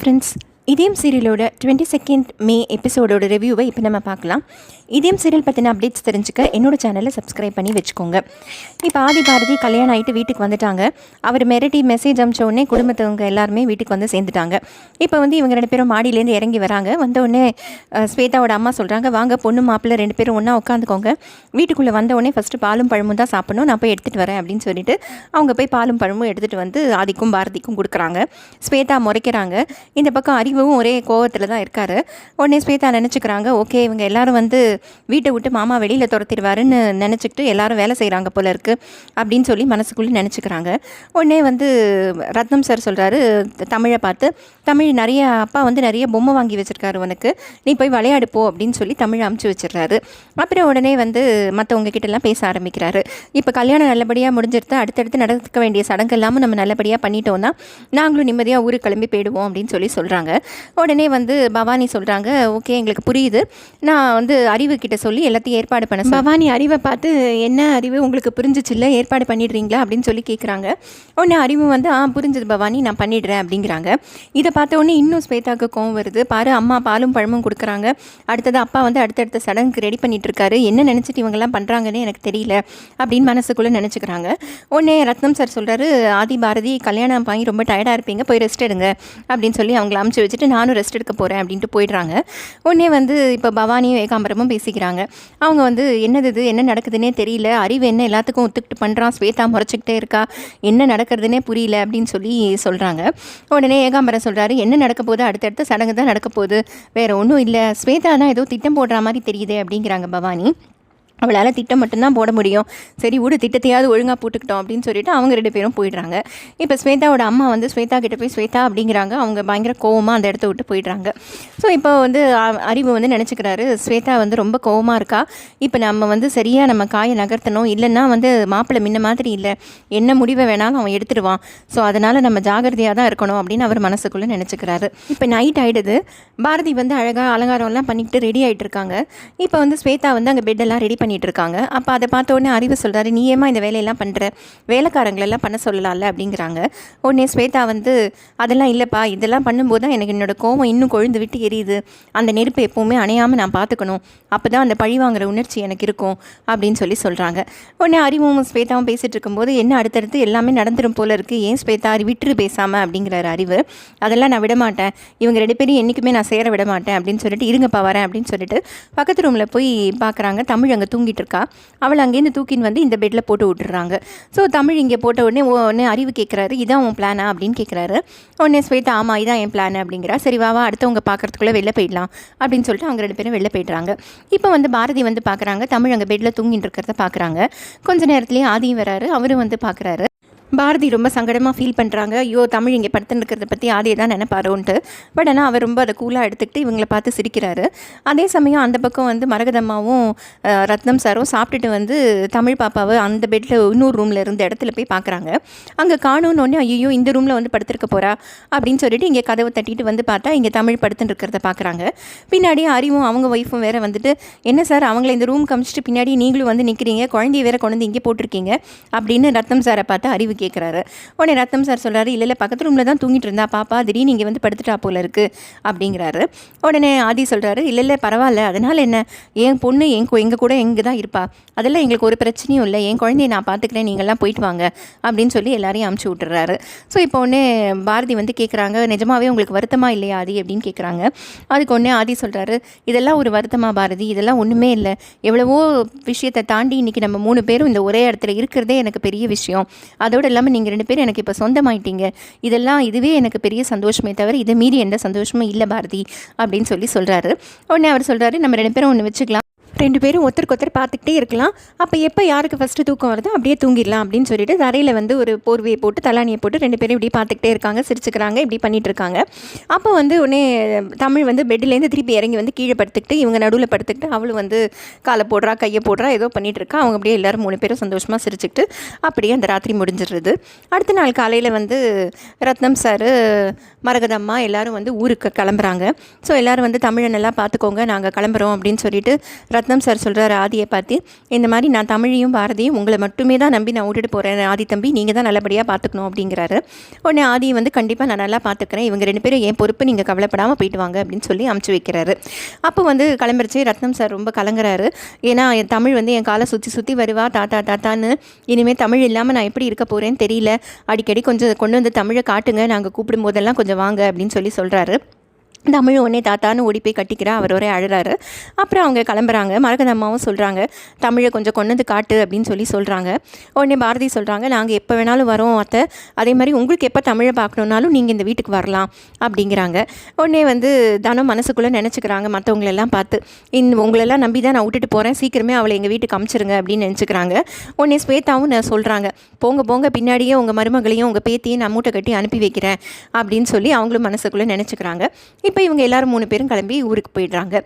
Friends இதயம் சீரியலோட twenty second மே எபிசோடோட ரிவ்யூவை இப்போ நம்ம பார்க்கலாம். இதயம் சீரியல் பற்றின அப்டேட்ஸ் தெரிஞ்சுக்க என்னோட சேனலை சப்ஸ்கிரைப் பண்ணி வச்சுக்கோங்க. இப்போ ஆதி பாரதி கல்யாணம் ஆகிட்டு வீட்டுக்கு வந்துட்டாங்க. அவர் மிரட்டி மெசேஜ் அமிச்ச உடனே குடும்பத்தவங்க எல்லாருமே வீட்டுக்கு வந்து சேர்ந்துட்டாங்க. இப்போ வந்து இவங்க ரெண்டு பேரும் மாடியிலேருந்து இறங்கி வராங்க. வந்த உடனே ஸ்வேதாவோட அம்மா சொல்கிறாங்க வாங்க பொண்ணு மாப்பிள்ளை ரெண்டு பேரும் ஒன்றா உட்காந்துக்கோங்க வீட்டுக்குள்ளே வந்த உடனே ஃபஸ்ட்டு பாலும் பழமும் தான் சாப்பிடணும். நான் போய் எடுத்துகிட்டு வரேன் அப்படின்னு சொல்லிட்டு அவங்க போய் பாலும் பழமும் எடுத்துகிட்டு வந்து ஆதிக்கும் பாரதிக்கும் கொடுக்குறாங்க. ஸ்வேதா முறைக்கிறாங்க. இந்த பக்கம் அறிவும் ஒரே கோவத்தில் தான் இருக்காரு. உடனே ஸ்வேதா நினச்சிக்கிறாங்க ஓகே இவங்க எல்லாரும் வந்து வீட்டை விட்டு மாமா வெளியில் துரத்திடுவாருன்னு நினச்சிக்கிட்டு எல்லாரும் வேலை செய்கிறாங்க போல இருக்குது அப்படின்னு சொல்லி மனசுக்குள்ளே நினச்சிக்கிறாங்க. உடனே வந்து ரத்னம் சார் சொல்கிறாரு தமிழை பார்த்து தமிழ் நிறைய அப்பா வந்து நிறைய பொம்மை வாங்கி வச்சுருக்காரு உனக்கு நீ போய் விளையாடு போ அப்படின்னு சொல்லி தமிழ் அமுச்சு வச்சிடுறாரு. அப்புறம் உடனே வந்து மற்றவங்க கிட்டலாம் பேச ஆரம்பிக்கிறாரு. இப்போ கல்யாணம் நல்லபடியாக முடிஞ்சிருந்தா அடுத்தடுத்து நடக்க வேண்டிய சடங்கு இல்லாமல் நம்ம நல்லபடியாக பண்ணிட்டோம்னா நாங்களும் நிம்மதியாக ஊருக்கு கிளம்பி போயிடுவோம் அப்படின்னு சொல்லி சொல்கிறாங்க உடனே வந்து பவானி சொல்கிறாங்க ஓகே எங்களுக்கு புரியுது. நான் வந்து அறிவு கிட்ட சொல்லி எல்லாத்தையும் ஏற்பாடு பண்ண பவானி அறிவை பார்த்து என்ன அறிவு உங்களுக்கு புரிஞ்சிச்சில்ல ஏற்பாடு பண்ணிடுறீங்களா? அப்படின்னு சொல்லி கேட்குறாங்க உடனே அறிவு வந்து ஆ புரிஞ்சது பவானி நான் பண்ணிடுறேன் அப்படிங்கிறாங்க. இதை பார்த்த உடனே இன்னும் ஸ்வேதாவுக்கு கோவம் வருது. பாரு அம்மா பாலும் பழமும் கொடுக்குறாங்க. அடுத்தது அப்பா வந்து அடுத்தடுத்த சடங்குக்கு ரெடி பண்ணிட்டுருக்காரு. என்ன நினச்சிட்டு இவங்கெல்லாம் பண்ணுறாங்கன்னு எனக்கு தெரியல அப்படின்னு மனசுக்குள்ளே நினச்சிக்கிறாங்க. உடனே ரத்னம் சார் சொல்கிறாரு ஆதி பாரதி கல்யாணம் வாங்கி ரொம்ப டயர்டாக இருப்பீங்க. போய் ரெஸ்ட் எடுங்க அப்படின்னு சொல்லி அவங்கள அமுச்சு வச்சுட்டு நானும் ரெஸ்ட் எடுக்க போகிறேன் அப்படின்ட்டு போயிடுறாங்க. உடனே வந்து இப்போ பவானியும் ஏகாம்பரமும் பேசிக்கிறாங்க. அவங்க வந்து என்னது இது? என்ன நடக்குதுன்னே தெரியல. அறிவு என்ன? எல்லாத்துக்கும் ஒத்துக்கிட்டு பண்ணுறான் ஸ்வேதா முறைச்சிக்கிட்டே இருக்கா. என்ன நடக்கிறதுனே புரியல அப்படின்னு சொல்லி சொல்கிறாங்க உடனே ஏகாம்பரம் சொல்கிறாரு என்ன நடக்க போகுது? அடுத்தடுத்த சடங்கு தான் நடக்க போகுது. வேறு ஒன்றும் இல்லை. ஸ்வேதா தான் ஏதோ திட்டம் போடுற மாதிரி தெரியுதே அப்படிங்கிறாங்க பவானி. அவளால் திட்டம் மட்டும்தான் போட முடியும். சரி விடு திட்டத்தையாவது ஒழுங்காக போட்டுக்கிட்டோம் அப்படின்னு சொல்லிட்டு அவங்க ரெண்டு பேரும் போயிடுறாங்க. இப்போ ஸ்வேதாவோட அம்மா வந்து ஸ்வேதா கிட்ட போய் ஸ்வேதா அப்படிங்கிறாங்க. அவங்க பயங்கர கோவமாக அந்த இடத்த விட்டு போயிடுறாங்க. ஸோ இப்போ வந்து அறிவு வந்து நினச்சிக்கிறாரு. ஸ்வேதா வந்து ரொம்ப கோவமாக இருக்கா? இப்போ நம்ம வந்து சரியாக நம்ம காயை நகர்த்தணும். இல்லைன்னா வந்து மாப்பிள்ளை முன்ன மாதிரி இல்லை. என்ன முடிவை வேணாலும் அவன் எடுத்துடுவான். ஸோ அதனால் நம்ம ஜாகிரதையாக தான் இருக்கணும் அப்படின்னு அவர் மனசுக்குள்ளே நினச்சிக்கிறாரு. இப்போ நைட் ஆகிடுது பாரதி வந்து அழகாக அலங்காரம்லாம் பண்ணிக்கிட்டு ரெடி ஆகிட்டு இருக்காங்க. இப்போ வந்து ஸ்வேதா வந்து அங்கே பெட்டெல்லாம் ரெடி பண்ணி பண்ணிட்டு இருக்காங்க அப்போ அதை பார்த்த உடனே அறிவு சொல்கிறாரு நீ ஏமா இந்த வேலையெல்லாம் பண்ணுற வேலைக்காரங்களெல்லாம் பண்ண சொல்லலாம்ல? அப்படிங்கிறாங்க. உடனே ஸ்வேதா வந்து அதெல்லாம் இல்லைப்பா. இதெல்லாம் பண்ணும்போது தான் எனக்கு என்னோட கோவம் இன்னும் கொழுந்து விட்டு எரியுது. அந்த நெருப்பு எப்போவுமே அணையாமல் நான் பார்த்துக்கணும். அப்போ தான் அந்த பழி வாங்குற உணர்ச்சி எனக்கு இருக்கும். அப்படின்னு சொல்லி சொல்கிறாங்க உடனே அறிவும் ஸ்வேதாவும் பேசிகிட்டு இருக்கும்போது என்ன அடுத்தடுத்து எல்லாமே நடந்துடும் போல இருக்குது ஏன் ஸ்வேதா விட்டுரு பேசாமல் அப்படிங்கிறாரு அறிவு. அதெல்லாம் நான் விடமாட்டேன். இவங்க ரெண்டு பேரும் என்றைக்குமே நான் சேர விட மாட்டேன் அப்படின்னு சொல்லிட்டு இருங்கப்பா வரேன். அப்படின்னு சொல்லிட்டு பக்கத்து ரூமில் போய் பார்க்குறாங்க தமிழ் அங்கே தூங்கிட்டு இருக்கா அவள் அங்கேருந்து தூக்கின்னு வந்து இந்த பெட்டில் போட்டு விட்டுறாங்க. ஸோ தமிழ் இங்கே போட்ட உடனே உடனே அறிவு கேட்குறாரு இதான் உன் பிளானா அப்படின்னு கேட்குறாரு. உடனே ஸ்வேதா ஆமாம் இதான் என் பிளான் அப்படிங்கிறா. சரி வா அடுத்தவங்க பார்க்கறதுக்குள்ளே வெளில போயிடலாம். அப்படின்னு சொல்லிட்டு அவங்க ரெண்டு பேரும் வெளில போயிடுறாங்க. இப்போ வந்து பாரதி வந்து பார்க்குறாங்க தமிழ் அங்கே பெட்டில் தூங்கிட்டு இருக்கிறத பார்க்குறாங்க. கொஞ்ச நேரத்துலேயே ஆதியும் வராரு அவரும் வந்து பார்க்குறாரு. பாரதி ரொம்ப சங்கடமாக ஃபீல் பண்ணுறாங்க ஐயோ தமிழ் இங்கே படுத்துன்னு இருக்கிறத பற்றி ஆதியை தான் நினைப்பாரோன்ட்டு. பட் ஆனால் அவர் ரொம்ப அதை கூலாக எடுத்துக்கிட்டு இவங்களை பார்த்து சிரிக்கிறாரு. அதே சமயம் அந்த பக்கம் வந்து மரகதம்மாவும் ரத்னம் சாரும் சாப்பிட்டுட்டு வந்து தமிழ் பாப்பாவை அந்த பெட்டில் இன்னொரு ரூமில் இருந்த இடத்துல போய் பார்க்குறாங்க. அங்கே காணும்னு ஐயோ இந்த ரூமில் வந்து படுத்துருக்க போகிறா அப்படின்னு சொல்லிட்டு இங்கே கதவை தட்டிட்டு வந்து பார்த்தா இங்கே தமிழ் படுத்துன்னு இருக்கிறத பார்க்குறாங்க. பின்னாடி அறிவும் அவங்க ஒய்ஃபும் வேற வந்துட்டு என்ன சார் அவங்கள இந்த ரூம் கமிச்சிட்டு பின்னாடி நீங்களும் வந்து நிற்கிறீங்க குழந்தைய வேற கொண்டு வந்து இங்கே போட்டிருக்கீங்க? அப்படின்னு ரத்னம் சாரை பார்த்து அறிவு கேட்குறாரு உடனே ரத்தம் சார் சொல்கிறாரு இல்லை இல்லை பக்கத்து ரூமில் தான் தூங்கிட்டு இருந்தா பாப்பா திடீர்னு இங்கே வந்து படுத்துட்டா போல இருக்கு அப்படிங்கிறாரு. உடனே ஆதி சொல்கிறாரு இல்லை இல்லை பரவாயில்ல அதனால் என்ன? என் பொண்ணு என் எங்கள் கூட எங்கே தான் இருப்பா. அதெல்லாம் எங்களுக்கு ஒரு பிரச்சனையும் இல்லை. என் குழந்தைய நான் பார்த்துக்கிறேன் நீங்கள்லாம் போயிட்டு வாங்க அப்படின்னு சொல்லி எல்லாரையும் அமுச்சு விட்டுறாரு. ஸோ இப்போ உடனே பாரதி வந்து கேட்குறாங்க நிஜமாவே உங்களுக்கு வருத்தமா இல்லையா ஆதி? அப்படின்னு கேட்குறாங்க அதுக்கு உடனே ஆதி சொல்கிறாரு இதெல்லாம் ஒரு வருத்தமா பாரதி? இதெல்லாம் ஒன்றுமே இல்லை. எவ்வளவோ விஷயத்தை தாண்டி இன்றைக்கி நம்ம மூணு பேரும் இந்த ஒரே இடத்துல இருக்கிறதே எனக்கு பெரிய விஷயம். அதோட இல்லாமல் நீங்கள் ரெண்டு பேரும் எனக்கு இப்போ சொந்தமாயிட்டீங்க. இதெல்லாம் இதுவே எனக்கு பெரிய சந்தோஷமே தவிர இதை மீறி எந்த சந்தோஷமும் இல்லை பாரதி அப்படின்னு சொல்லி சொல்கிறாரு உடனே அவர் சொல்கிறாரு நம்ம ரெண்டு பேரும் ஒன்று வச்சுக்கலாம். ரெண்டு பேரும் ஒருத்தருக்கு ஒருத்தர் பார்த்துக்கிட்டே இருக்கலாம். அப்போ எப்போ யாருக்கு ஃபஸ்ட்டு தூக்கம் வருதோ அப்படியே தூங்கிடலாம் அப்படின்னு சொல்லிட்டு தரையில் வந்து ஒரு போர்வையை போட்டு தலானியை போட்டு ரெண்டு பேரும் இப்படி பார்த்துக்கிட்டே இருக்காங்க சிரிச்சுக்கிறாங்க இப்படி பண்ணிட்டு இருக்காங்க. அப்போ வந்து உடனே தமிழ் வந்து பெட்லேருந்து திருப்பி இறங்கி வந்து கீழே படுத்துக்கிட்டு இவங்க நடுவில் படுத்துக்கிட்டு அவளும் வந்து காலை போடுறா கையை போடுறா ஏதோ பண்ணிட்டு இருக்கா. அவங்க அப்படியே எல்லாரும் மூணு பேரும் சந்தோஷமாக சிரிச்சுக்கிட்டு அப்படியே அந்த ராத்திரி முடிஞ்சிடுறது. அடுத்த நாள் காலையில் வந்து ரத்னம் சார் மரகதம்மா எல்லாரும் வந்து ஊருக்கு கிளம்புறாங்க. ஸோ எல்லாரும் வந்து தமிழை நல்லா பார்த்துக்கோங்க நாங்கள் கிளம்புறோம் அப்படின்னு சொல்லிட்டு ரத்னம் சார் சொல்கிறாரு ஆதியை பார்த்து இந்த மாதிரி நான் தமிழையும் பாரதியும் உங்களை மட்டுமே தான் நம்பி நான் விட்டுட்டு போகிறேன் ஆதி தம்பி நீங்கள் தான் நல்லபடியாக பார்த்துக்கணும் அப்படிங்கிறாரு. உடனே ஆதியை வந்து கண்டிப்பாக நான் நல்லா பார்த்துக்கிறேன் இவங்க ரெண்டு பேரும் என் பொறுப்பு நீங்கள் கவலைப்படாமல் போயிட்டு வாங்க அப்படின்னு சொல்லி அமுச்சு வைக்கிறாரு. அப்போ வந்து கிளம்பிருச்சு ரத்னம் சார் ரொம்ப கலங்குறாரு. ஏன்னா என் தமிழ் வந்து என் காலை சுற்றி சுற்றி வருவா தாத்தா தாத்தான்னு இனிமேல் தமிழ் இல்லாமல் நான் எப்படி இருக்க போகிறேன்னு தெரியல. அடிக்கடி கொஞ்சம் கொண்டு வந்து தமிழை காட்டுங்க. நாங்கள் கூப்பிடும் போதெல்லாம் கொஞ்சம் வாங்க அப்படின்னு சொல்லி சொல்கிறாரு தமிழ் உடனே தாத்தான்னு ஓடி போய் கட்டிக்கிறா அவர் ஒரே அழுறாரு. அப்புறம் அவங்க கிளம்புறாங்க. மரகதம்மாவும் சொல்கிறாங்க தமிழை கொஞ்சம் கொண்டு வந்து காட்டு அப்படின்னு சொல்லி சொல்கிறாங்க உடனே பாரதி சொல்கிறாங்க நாங்கள் எப்போ வேணாலும் வரோம் அத்தை. அதே மாதிரி உங்களுக்கு எப்போ தமிழை பார்க்கணுன்னாலும் நீங்கள் இந்த வீட்டுக்கு வரலாம் அப்படிங்கிறாங்க. உடனே வந்து தனம் மனசுக்குள்ளே நினச்சிக்கிறாங்க மற்றவங்களெல்லாம் பார்த்து. இந் உங்களெல்லாம் நம்பி தான் நான் விட்டுட்டு போகிறேன் சீக்கிரமே அவளை எங்கள் வீட்டுக்கு அமுச்சிருங்க அப்படின்னு நினச்சிக்கிறாங்க. உடனே ஸ்வேதாவும் நான் சொல்கிறாங்க போங்க போங்க பின்னாடியே உங்கள் மருமகளையும் உங்கள் பேத்தியும் நான் மூட்டை கட்டி அனுப்பி வைக்கிறேன் அப்படின்னு சொல்லி அவங்களும் மனசுக்குள்ளே நினச்சிக்கிறாங்க. இப்போ இவங்க எல்லாரும் மூணு பேரும் கிளம்பி ஊருக்கு போயிடுறாங்க.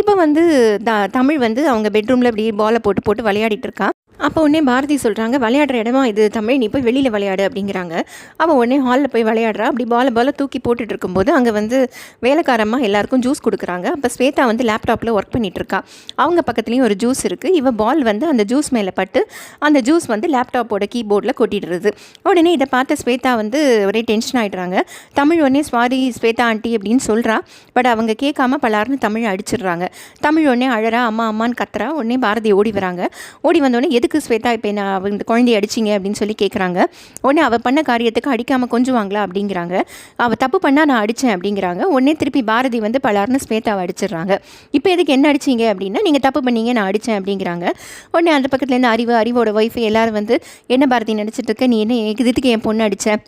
இப்போ வந்து த தமிழ் வந்து அவங்க பெட்ரூமில் இப்படி பாலை போட்டு போட்டு விளையாடிட்டு இருக்கா. அப்போ உடனே பாரதி சொல்கிறாங்க விளையாடுற இடமா இது தமிழ் நீ போய் வெளியில் விளையாடு அப்படிங்கிறாங்க. அவள் உடனே ஹாலில் போய் விளையாடுறா. அப்படி பாலை பாலை தூக்கி போட்டுட்டு இருக்கும்போது அங்கே வந்து வேலைக்காரமாக எல்லாருக்கும் ஜூஸ் கொடுக்குறாங்க. அப்போ ஸ்வேதா வந்து லேப்டாப்பில் ஒர்க் பண்ணிகிட்ருக்கா இருக்கா. அவங்க பக்கத்துலேயும் ஒரு ஜூஸ் இருக்குது இவ பால் வந்து அந்த ஜூஸ் மேலே பட்டு அந்த ஜூஸ் வந்து லேப்டாப்போட கீபோர்டில் கொட்டிடுறது. உடனே இதை பார்த்த ஸ்வேதா வந்து ஒரே டென்ஷன் ஆகிடுறாங்க தமிழ் உடனே ஸ்வாதி ஸ்வேதா ஆண்டி அப்படின்னு சொல்கிறா பட் அவங்க கேட்காம பலார்னு தமிழ் அடிச்சிடுறாங்க. தமிழ் உடனே அழறா அம்மா அம்மான்னு கத்துறா. உடனே பாரதி ஓடி வராங்க. ஓடி வந்தோடனே எதுக்கு ஸ்வேதா இப்போ என்ன அவங்க இந்த குழந்தைய அடிச்சிங்க? அப்படின்னு சொல்லி கேட்குறாங்க உடனே அவள் பண்ண காரியத்துக்கு அடிக்காமல் கொஞ்சுவாங்களா அப்படிங்கிறாங்க. அவள் தப்பு பண்ணால் நான் அடித்தேன் அப்படிங்கிறாங்க. உடனே திருப்பி பாரதி வந்து பலார்னு ஸ்வேதாவை அடிச்சிடுறாங்க. இப்போ எதுக்கு என்ன அடிச்சிங்க? அப்படின்னா நீங்கள் தப்பு பண்ணீங்க நான் அடித்தேன் அப்படிங்கிறாங்க. உடனே அந்த பக்கத்துலேருந்து அறிவு அறிவோட ஒய்ஃபு எல்லோரும் வந்து என்ன பாரதி நடிச்சிட்டு இருக்க? நீ என்ன இதுக்கு என் பொண்ணு அடித்த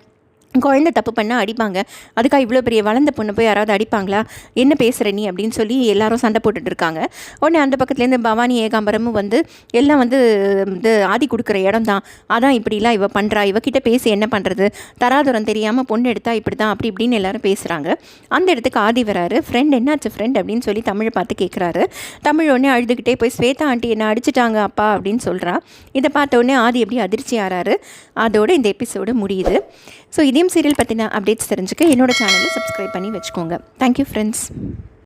குழந்தை தப்பு பண்ணால் அடிப்பாங்க. அதுக்காக இவ்வளோ பெரிய வளர்ந்த பொண்ணு போய் யாராவது அடிப்பாங்களா? என்ன பேசுகிற நீ அப்படின்னு சொல்லி எல்லாரும் சண்டை போட்டுட்டு இருக்காங்க. உடனே அந்த பக்கத்துலேருந்து பவானி ஏகாம்பரமும் வந்து எல்லாம் வந்து இது ஆதி கொடுக்குற இடம் தான். அதான் இப்படிலாம் இவ பண்ணுறா இவகிட்ட பேசி என்ன பண்ணுறது தராதுரம் தெரியாமல் பொண்ணு எடுத்தா இப்படி தான் அப்படி இப்படின்னு எல்லாரும் பேசுகிறாங்க அந்த இடத்துக்கு ஆதி வராரு. ஃப்ரெண்ட் என்னாச்சு ஃப்ரெண்ட் அப்படின்னு சொல்லி தமிழை பார்த்து கேட்குறாரு தமிழ் உடனே அழுதுகிட்டே போய் ஸ்வேதா ஆண்டி என்ன அடிச்சிட்டாங்க அப்பா? அப்படின்னு சொல்கிறா இதை பார்த்த உடனே ஆதி எப்படி அதிர்ச்சி ஆறாரு அதோட இந்த எபிசோடு முடியுது. ஸோ இது மதியம் சீரியல் பற்றின அப்டேட்ஸ் தெரிஞ்சுக்க என்னோட சேனலை சப்ஸ்கிரைப் பண்ணி வச்சுக்கோங்க. Thank you friends